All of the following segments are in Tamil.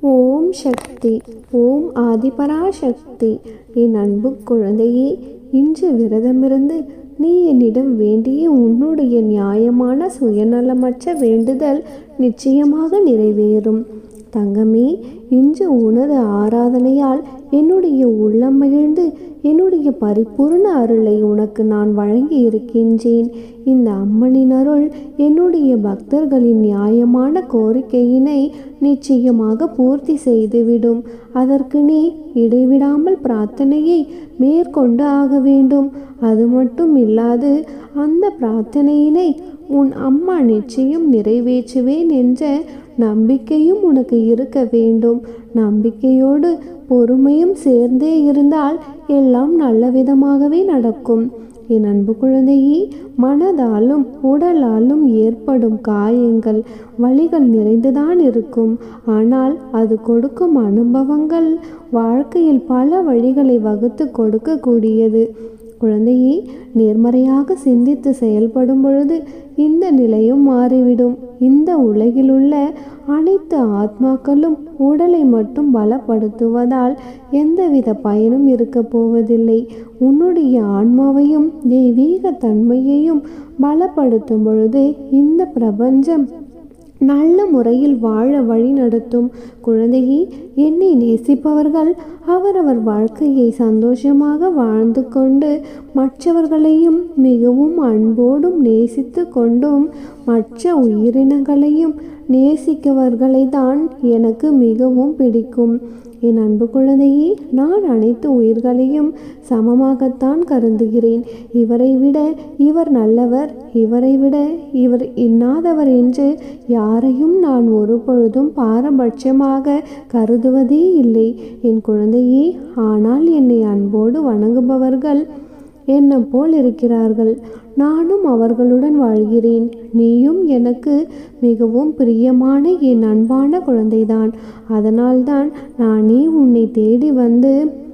ஓம் சக்தி ஓம் ஆதிபராசக்தி. என் அன்பு குழந்தையே இன்று விரதமிருந்து நீ என்னிடம் வேண்டிய உன்னுடைய நியாயமான சுயநலமற்ற வேண்டுதல் நிச்சயமாக நிறைவேறும். தங்கமே இன்று உனது ஆராதனையால் என்னுடைய உள்ளம் மகிழ்ந்து என்னுடைய பரிபூர்ண அருளை உனக்கு நான் வழங்கி இருக்கின்றேன் இந்த அம்மனின் அருள் என்னுடைய பக்தர்களின் நியாயமான கோரிக்கையினை நிச்சயமாக பூர்த்தி செய்துவிடும். அதற்கு நீ இடைவிடாமல் பிரார்த்தனையை மேற்கொண்டு ஆக வேண்டும். அது மட்டும் இல்லாது அந்த பிரார்த்தனையினை உன் அம்மா நிச்சயம் நிறைவேற்றுவேன் என்ற நம்பிக்கையும் உனக்கு இருக்க வேண்டும். நம்பிக்கையோடு பொறுமையும் சேர்ந்தே இருந்தால் எல்லாம் நல்ல விதமாகவே நடக்கும். என் அன்பு குழந்தையே மனதாலும் உடலாலும் ஏற்படும் காயங்கள் வழிகள் நிறைந்துதான் இருக்கும். ஆனால் அது கொடுக்கும் அனுபவங்கள் வாழ்க்கையில் பல வழிகளை வகுத்து கொடுக்கக்கூடியது. குழந்தையை நேர்மறையாக சிந்தித்து செயல்படும் பொழுது இந்த நிலையும் மாறிவிடும். இந்த உலகிலுள்ள அனைத்து ஆத்மாக்களும் உடலை மட்டும் பலப்படுத்துவதால் எந்தவித பயனும் இருக்க போவதில்லை. உன்னுடைய ஆன்மாவையும் தெய்வீக தன்மையையும் பலப்படுத்தும் பொழுது இந்த பிரபஞ்சம் நல்ல முறையில் வாழ வழி நடத்தும் குழந்தையே என்னை நேசிப்பவர்கள் அவரவர் வாழ்க்கையை சந்தோஷமாக வாழ்ந்து கொண்டு மற்றவர்களையும் மிகவும் அன்போடும் நேசித்து கொண்டும் மற்ற உயிரினங்களையும் நேசிக்கவர்களை தான் எனக்கு மிகவும் பிடிக்கும். என் அன்பு குழந்தையே நான் அனைத்து உயிர்களையும் சமமாகத்தான் கருதுகிறேன். இவரை விட இவர் நல்லவர் இவரை விட இவர் இன்னாதவர் என்று யாரையும் நான் ஒரு பொழுதும் பாரபட்சமாக கருதுவதே இல்லை. என் குழந்தையே ஆனால் என்னை அன்போடு வணங்குபவர்கள் என்னை போல் இருக்கிறார்கள். நானும் அவர்களுடன் வாழ்கிறேன். நீயும் எனக்கு மிகவும் பிரியமான என் அன்பான குழந்தைதான். அதனால்தான் நானே உன்னை தேடி வந்து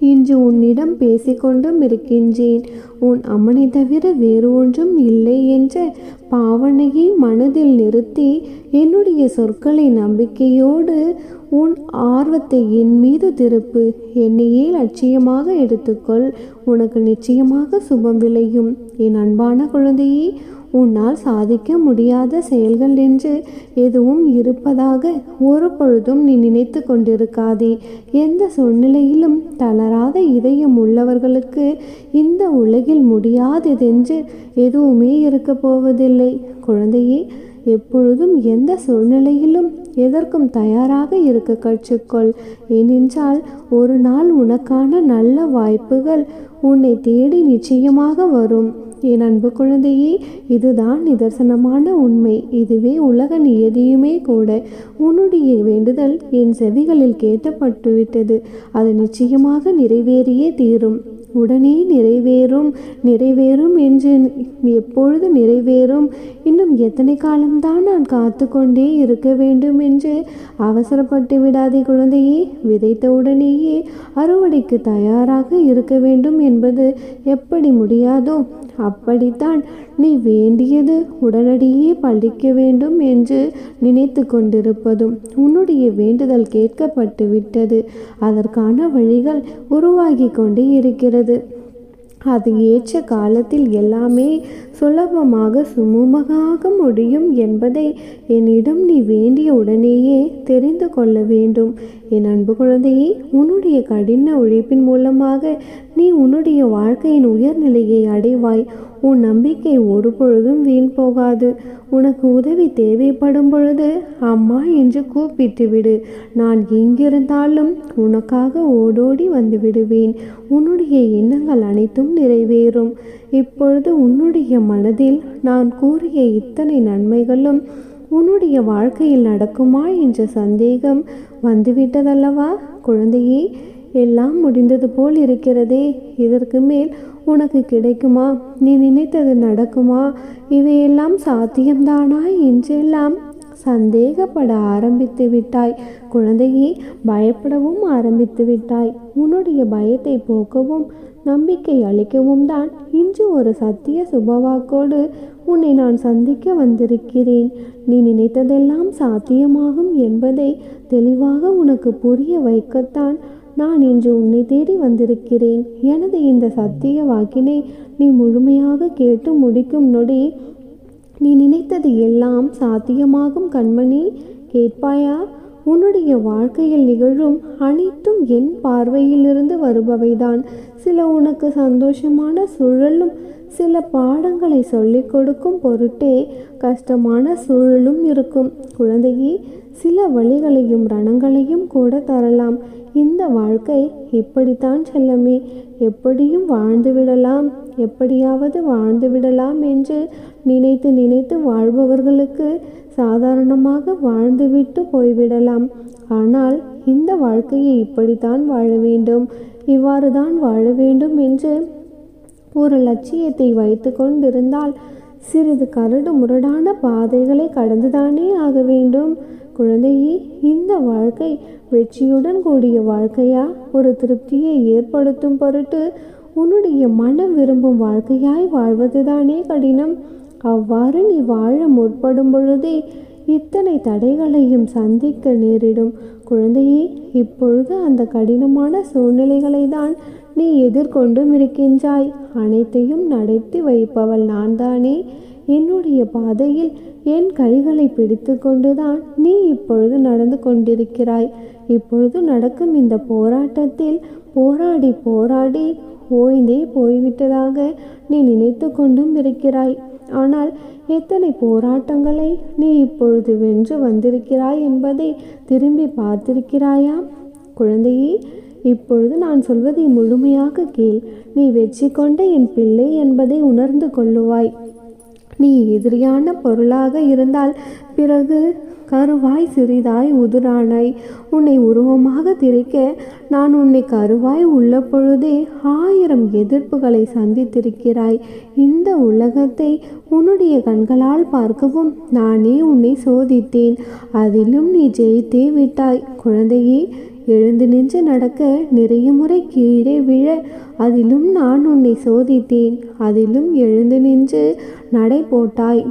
இன்று உன்னிடம் பேசிக்கொண்டும் இருக்கின்றேன். உன் அம்மனை தவிர வேறு ஒன்றும் இல்லை என்ற பாவனையை மனதில் நிறுத்தி என்னுடைய சொற்களை நம்பிக்கையோடு உன் ஆர்வத்தை என் மீது திருப்பு. என்னையே லட்சியமாக எடுத்துக்கொள்? உனக்கு நிச்சயமாக சுபம் விளையும். என் அன்பான குழந்தையே உன்னால் சாதிக்க முடியாத செயல்கள் என்று எதுவும் இருப்பதாக ஒரு பொழுதும் நீ நினைத்து கொண்டிருக்காதே. எந்த சூழ்நிலையிலும் தளராத இதயம் உள்ளவர்களுக்கு இந்த உலகில் முடியாததென்று எதுவுமே இருக்க போவதில்லை. குழந்தையே எப்பொழுதும் எந்த சூழ்நிலையிலும் எதற்கும் தயாராக இருக்க கற்றுக்கொள். ஏனென்றால் ஒரு நாள் உனக்கான நல்ல வாய்ப்புகள் உன்னை தேடி நிச்சயமாக வரும். என் அன்பு குழந்தையே இதுதான் நிதர்சனமான உண்மை. இதுவே உலக நியதியுமே கூட. உன்னுடைய வேண்டுதல் என் செவிகளில் கேட்டப்பட்டுவிட்டது. அது நிச்சயமாக நிறைவேறியே தீரும். உடனே நிறைவேறும் நிறைவேறும் என்று எப்பொழுது நிறைவேறும்? இன்னும் எத்தனை காலம்தான் நான் காத்து கொண்டே இருக்க வேண்டும் என்று அவசரப்பட்டு விடாதே குழந்தையே. விதைத்த உடனேயே அறுவடைக்கு தயாராக இருக்க வேண்டும் என்பது எப்படி முடியாதோ? அப்படித்தான் நீ வேண்டியது உடனடியே பழிக்க வேண்டும் என்று நினைத்து கொண்டிருப்பதும் உன்னுடைய வேண்டுதல் கேட்கப்பட்டு விட்டது. அதற்கான வழிகள் உருவாகி கொண்டு இருக்கிறது. அது ஏற்ற காலத்தில் எல்லாமே சுலபமாக சுமூகமாக முடியும் என்பதை என்னிடம் நீ வேண்டிய உடனேயே தெரிந்து கொள்ள வேண்டும். என் அன்பு குழந்தையே உன்னுடைய கடின உழைப்பின் மூலமாக நீ உன்னுடைய வாழ்க்கையின் உயர்நிலையை அடைவாய். உன் நம்பிக்கை ஒரு பொழுதும் வீண் போகாது. உனக்கு உதவி தேவைப்படும் பொழுது அம்மா என்று கூப்பிட்டு விடு. நான் எங்கிருந்தாலும் உனக்காக ஓடோடி வந்து விடுவேன். உன்னுடைய எண்ணங்கள் அனைத்தும் நிறைவேறும். இப்பொழுது உன்னுடைய மனதில் நான் கூறிய இத்தனை நன்மைகளும் உன்னுடைய வாழ்க்கையில் நடக்குமா என்ற சந்தேகம் வந்துவிட்டதல்லவா? குழந்தையே எல்லாம் முடிந்தது போல் இருக்கிறதே. இதற்கு மேல் உனக்கு கிடைக்குமா? நீ நினைத்தது நடக்குமா? இவையெல்லாம் சாத்தியம்தானா என்றெல்லாம் சந்தேகப்பட ஆரம்பித்து விட்டாய். குழந்தையே பயப்படவும் ஆரம்பித்து விட்டாய். உன்னுடைய பயத்தை போக்கவும் நம்பிக்கை அளிக்கவும் தான் இன்று ஒரு சத்திய சுபவாக்கோடு உன்னை நான் சந்திக்க வந்திருக்கிறேன். நீ நினைத்ததெல்லாம் சாத்தியமாகும் என்பதை தெளிவாக உனக்கு புரிய வைக்கத்தான் நான் இன்று உன்னை தேடி வந்திருக்கிறேன். எனது இந்த சத்திய வாக்கினை நீ முழுமையாக கேட்டு முடிக்கும் நொடி நீ நினைத்தது எல்லாம் சாத்தியமாகும் கண்மணி. கேட்பாயா? உன்னுடைய வாழ்க்கையில் நிகழும் அனைத்தும் என் பார்வையிலிருந்து வருபவைதான். சில உனக்கு சந்தோஷமான சூழலும் சில பாடங்களை சொல்லிக் கொடுக்கும் பொருட்டே கஷ்டமான சூழலும் இருக்கும். குழந்தையே சில வழிகளையும் ரணங்களையும் கூட தரலாம். இந்த வாழ்க்கை இப்படித்தான் செல்லமே. எப்படியும் வாழ்ந்து விடலாம். எப்படியாவது வாழ்ந்து விடலாம் என்று நினைத்து நினைத்து வாழ்பவர்களுக்கு சாதாரணமாக வாழ்ந்துவிட்டு போய்விடலாம். ஆனால் இந்த வாழ்க்கையை இப்படித்தான் வாழ வேண்டும். இவ்வாறு தான் வாழ வேண்டும் என்று ஒரு லட்சியத்தை வைத்து கொண்டிருந்தால் சிறிது கரடு முரடான பாதைகளை கடந்துதானே ஆக வேண்டும். குழந்தையே இந்த வாழ்க்கை வெற்றியுடன் கூடிய வாழ்க்கையா? ஒரு திருப்தியை ஏற்படுத்தும் பொருட்டு உன்னுடைய மனம் விரும்பும் வாழ்க்கையாய் வாழ்வதுதானே கடினம். அவ்வாறு நீ வாழ முற்படும் பொழுதே இத்தனை தடைகளையும் சந்திக்க நேரிடும். குழந்தையே இப்பொழுது அந்த கடினமான சூழ்நிலைகளை தான் நீ எதிர்கொண்டும் இருக்கின்றாய். அனைத்தையும் நடத்தி வைப்பவள் நான் தானே என்னுடைய பாதையில் என் கைகளை பிடித்து கொண்டுதான் நீ இப்பொழுது நடந்து கொண்டிருக்கிறாய். இப்பொழுது நடக்கும் இந்த போராட்டத்தில் போராடி போராடி ஓய்ந்தே போய்விட்டதாக நீ நினைத்து கொண்டும் இருக்கிறாய். ஆனால் எத்தனை போராட்டங்களை நீ இப்பொழுது வென்று வந்திருக்கிறாய் என்பதை திரும்பி பார்த்திருக்கிறாயா? குழந்தையே இப்பொழுது நான் சொல்வதை முழுமையாக கேள். நீ வெற்றி கொண்ட என் பிள்ளை என்பதை உணர்ந்து கொள்ளுவாய். நீ எதிரியான பொருளாக இருந்தால் பிறகு கருவாய் சிறிதாய் உதுரானாய். உன்னை உருவமாக திரிக்க நான் உன்னை கருவாய் உள்ள பொழுதே ஆயிரம் எதிர்ப்புகளை சந்தித்திருக்கிறாய். இந்த உலகத்தை உன்னுடைய கண்களால் பார்க்கவும் நானே உன்னை சோதித்தேன். அதிலும் நீ ஜெயித்தே விட்டாய். குழந்தையே எழுந்து நின்று நடக்க நிறைய முறை கீழே விழ அதிலும் நான் உன்னை சோதித்தேன். அதிலும் எழுந்து நின்று நடை போட்டாய்.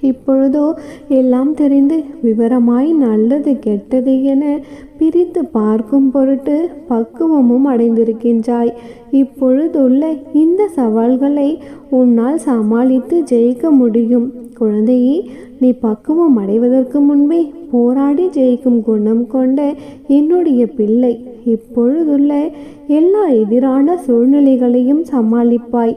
இப்பொழுதோ எல்லாம் தெரிந்து விவரமாய் நல்லது கெட்டது என பிரித்து பார்க்கும் பொருட்டு பக்குவமும் அடைந்திருக்கின்றாய். இப்பொழுதுள்ள இந்த சவால்களை உன்னால் சமாளித்து ஜெயிக்க முடியும். குழந்தையே நீ பக்குவம் அடைவதற்கு முன்பே போராடி ஜெயிக்கும் குணம் கொண்ட என்னுடைய பிள்ளை. இப்பொழுதுள்ள எல்லா எதிரான சூழ்நிலைகளையும் சமாளிப்பாய்.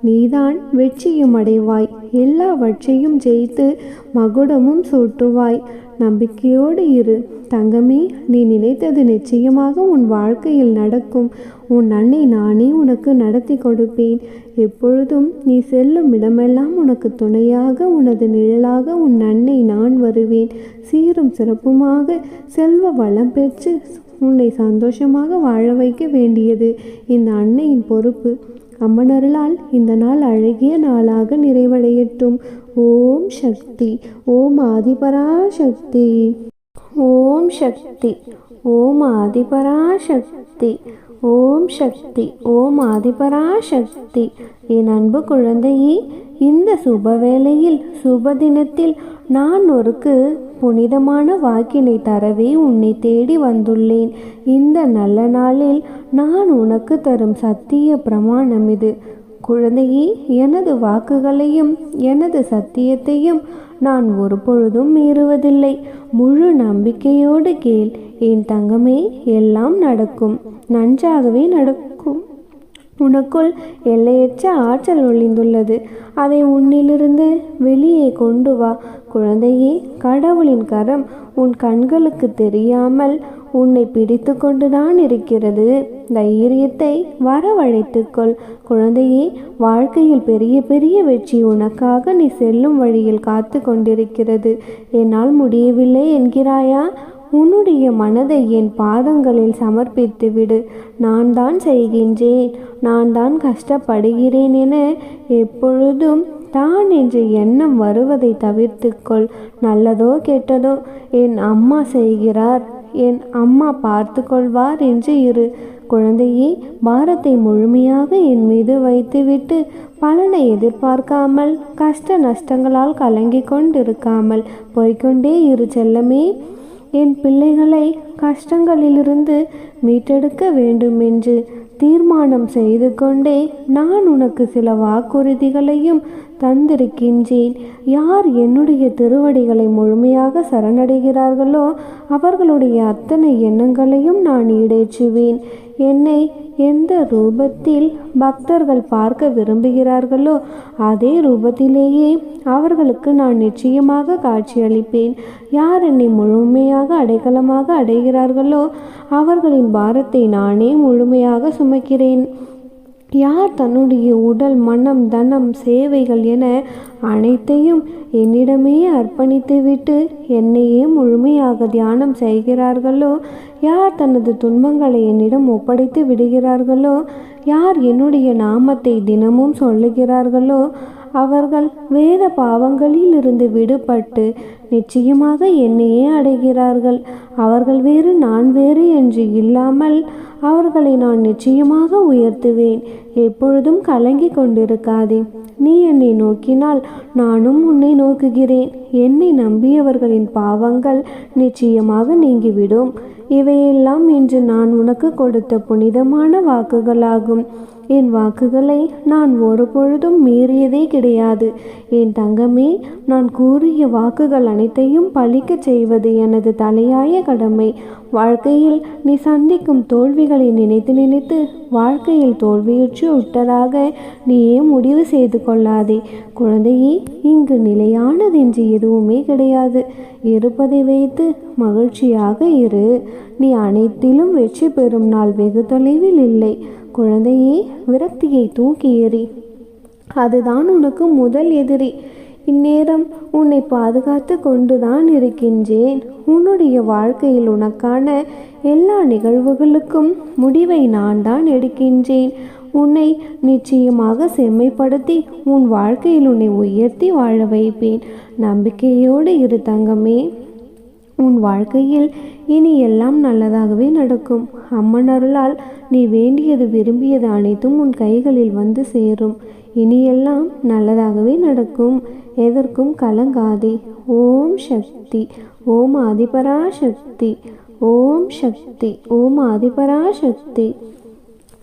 நீதான் வெற்றியும் அடைவாய். எல்லாவற்றையும் ஜெயித்து மகுடமும் சூட்டுவாய். நம்பிக்கையோடு இரு. தங்கமே நீ நினைத்தது நிச்சயமாக உன் வாழ்க்கையில் நடக்கும். உன் அன்னை நானே உனக்கு நடத்தி கொடுப்பேன். எப்பொழுதும் நீ செல்லும் இடமெல்லாம் உனக்கு துணையாக உனது நிழலாக உன் அன்னை நான் வருவேன். சீரும் சிறப்புமாக செல்வ வளம் பெற்று உன்னை சந்தோஷமாக வாழ வைக்க வேண்டியது இந்த அன்னையின் பொறுப்பு. அம்மனருளால் இந்த நாள் அழகிய நாளாக நிறைவடையட்டும். ஓம் சக்தி ஓம் ஆதிபரா சக்தி ஓம் சக்தி ஓம் ஆதிபராசக்தி ஓம் சக்தி ஓம் ஆதிபராசக்தி. என் அன்பு குழந்தையே இந்த சுப வேளையில் சுப தினத்தில் நான் ஒருக்கு புனிதமான வாக்கினை தரவே உன்னை தேடி வந்துள்ளேன். இந்த நல்ல நாளில் நான் உனக்கு தரும் சத்திய பிரமாணம் இது. குழந்தையே எனது வாக்குகளையும் எனது சத்தியத்தையும் நான் ஒருபொழுதும் மீறுவதில்லை. முழு நம்பிக்கையோடு கேள் என் தங்கமே எல்லாம் நடக்கும். நன்றாகவே நடக்கும். உனக்குள் எல்லையற்ற ஆற்றல் ஒளிந்துள்ளது. அதை உன்னிலிருந்து வெளியே கொண்டு வா. குழந்தையே கடவுளின் கரம் உன் கண்களுக்கு தெரியாமல் உன்னை பிடித்து கொண்டுதான் இருக்கிறது. தைரியத்தை வரவழைத்துக்கொள் குழந்தையே வாழ்க்கையில் பெரிய பெரிய வெற்றி உனக்காக நீ செல்லும் வழியில் காத்து கொண்டிருக்கிறது. என்னால் முடியவில்லை என்கிறாயா? உன்னுடைய மனதை என் பாதங்களில் சமர்ப்பித்து விடு. நான் தான் செய்கின்றேன். நான் தான் கஷ்டப்படுகிறேன் என எப்பொழுதும் தான் என்ற எண்ணம் வருவதை தவிர்த்துக்கொள் நல்லதோ கெட்டதோ என் அம்மா செய்கிறார். என் அம்மா பார்த்து கொள்வார் என்று இரு குழந்தையே பாரத்தை முழுமையாக என் மீது வைத்துவிட்டு பலனை எதிர்பார்க்காமல் கஷ்ட நஷ்டங்களால் கலங்கி கொண்டிருக்காமல் போய்கொண்டே இரு செல்லமே. என் பிள்ளைகளை கஷ்டங்களிலிருந்து மீட்டெடுக்க வேண்டும் என்று தீர்மானம் செய்து கொண்டே நான் உனக்கு சில வாக்குறுதிகளையும் தந்திருக்கின்றேன். யார் என்னுடைய திருவடிகளை முழுமையாக சரணடைகிறார்களோ அவர்களுடைய அத்தனை எண்ணங்களையும் நான் ஈடேற்றுவேன். என்னை எந்த ரூபத்தில் பக்தர்கள் பார்க்க விரும்புகிறார்களோ அதே ரூபத்திலேயே அவர்களுக்கு நான் நிச்சயமாக காட்சியளிப்பேன். யார் என்னை முழுமையாக அடைக்கலமாக அடைகிறார்களோ அவர்களின் பாரத்தை நானே முழுமையாக சுமக்கிறேன். யார் தன்னுடைய உடல் மனம் தனம் சேவைகள் என அனைத்தையும் என்னிடமே அர்ப்பணித்துவிட்டு என்னையே முழுமையாக தியானம் செய்கிறார்களோ? யார் தனது துன்பங்களை என்னிடம் ஒப்படைத்து விடுகிறார்களோ? யார் என்னுடைய நாமத்தை தினமும் சொல்லுகிறார்களோ? அவர்கள் வேத பாவங்களில் இருந்து விடுபட்டு நிச்சயமாக என்னையே அடைகிறார்கள். அவர்கள் வேறு நான் வேறு என்று இல்லாமல் அவர்களை நான் நிச்சயமாக உயர்த்துவேன். எப்பொழுதும் கலங்கி கொண்டிருக்காதே. நீ என்னை நோக்கினால் நானும் உன்னை நோக்குகிறேன். என்னை நம்பியவர்களின் பாவங்கள் நிச்சயமாக நீங்கிவிடும். இவையெல்லாம் இன்று நான் உனக்கு கொடுத்த புனிதமான வாக்குகளாகும். என் வாக்குகளை நான் ஒரு பொழுதும் மீறியதே கிடையாது. என் தங்கமே நான் கூறிய வாக்குகள் அனைத்தையும் பழிக்கச் செய்வது எனது தலையாய கடமை. வாழ்க்கையில் நீ சந்திக்கும் தோல்விகளை நினைத்து நினைத்து வாழ்க்கையில் தோல்வியுற்று விட்டதாக நீயே முடிவு செய்து கொள்ளாதே. குழந்தையே இங்கு நிலையானதென்று எதுவுமே கிடையாது. இருப்பதை வைத்து மகிழ்ச்சியாக இரு. நீ அனைத்திலும் வெற்றி பெறும் நாள் வெகு தொலைவில் இல்லை. குழந்தையே விரக்தியை தூக்கி எறி. அதுதான் உனக்கு முதல் எதிரி. இந்நேரம் உன்னை பாதுகாத்து கொண்டுதான் இருக்கின்றேன். உன்னுடைய வாழ்க்கையில் உனக்கான எல்லா நிகழ்வுகளுக்கும் முடிவை நான் தான் எடுக்கின்றேன். உன்னை நிச்சயமாக செம்மைப்படுத்தி உன் வாழ்க்கையில் உன்னை உயர்த்தி வாழ வைப்பேன். நம்பிக்கையோடு இரு தங்கமே. உன் வாழ்க்கையில் இனி எல்லாம் நல்லதாகவே நடக்கும். அம்மன் அருளால் நீ வேண்டியது விரும்பியது அனைத்தும் உன் கைகளில் வந்து சேரும். இனியெல்லாம் நல்லதாகவே நடக்கும். எதற்கும் கலங்காதே. ஓம் சக்தி. ஓம் ஆதிபரா சக்தி ஓம் சக்தி. ஓம் ஆதிபரா சக்தி